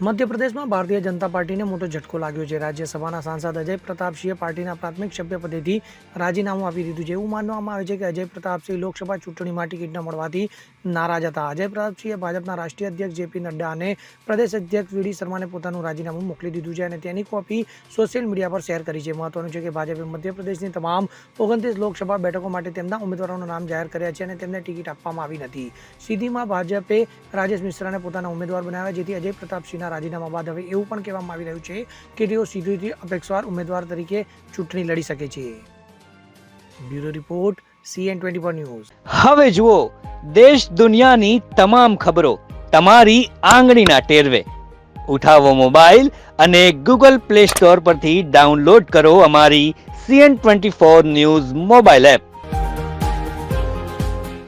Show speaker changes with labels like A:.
A: મધ્યપ્રદેશમાં ભારતીય જનતા પાર્ટીને મોટો ઝટકો લાગ્યો છે. રાજ્યસભાના સાંસદ અજય પ્રતાપસિંહે પાર્ટીના પ્રાથમિક સભ્ય પદેથી રાજીનામું આપી દીધું છે. એવું માનવામાં આવે છે કે અજય પ્રતાપસિંહ લોકસભા ચૂંટણીમાં ટિકિટ ન મળવાથી નારાજ હતા. અજય પ્રતાપસિંહે ભાજપના રાષ્ટ્રીય અધ્યક્ષ જેપી નડ્ડા અને પ્રદેશ અધ્યક્ષ વીડી શર્માને પોતાનું રાજીનામું મોકલી દીધું છે અને તેની કોપી સોશિયલ મીડિયા પર શેર કરી છે. મહત્વનું છે કે ભાજપે મધ્યપ્રદેશની તમામ ઓગણત્રીસ લોકસભા બેઠકો માટે તેમના ઉમેદવારોના નામ જાહેર કર્યા છે અને તેમને ટિકિટ આપવામાં આવી નથી. સીધીમાં ભાજપે રાજેશ મિશ્રાને પોતાના ઉમેદવાર બનાવ્યા, જેથી અજય પ્રતાપસિંહના રાજીનામા બાદ હવે એવું પણ કહેવામાં આવી રહ્યું છે કે તેઓ સીધીથી અપેક્ષાવાર ઉમેદવાર તરીકે ચૂંટણી લડી શકે છે. Bureau report C N twenty four news.
B: હવે જુઓ, દેશ દુનિયાની તમામ ખબરો તમારી આંગળીના ટેરવે. ઉઠાવો મોબાઈલ અને ગૂગલ પ્લે સ્ટોર પરથી ડાઉનલોડ કરો અમારી C N twenty four news mobile app.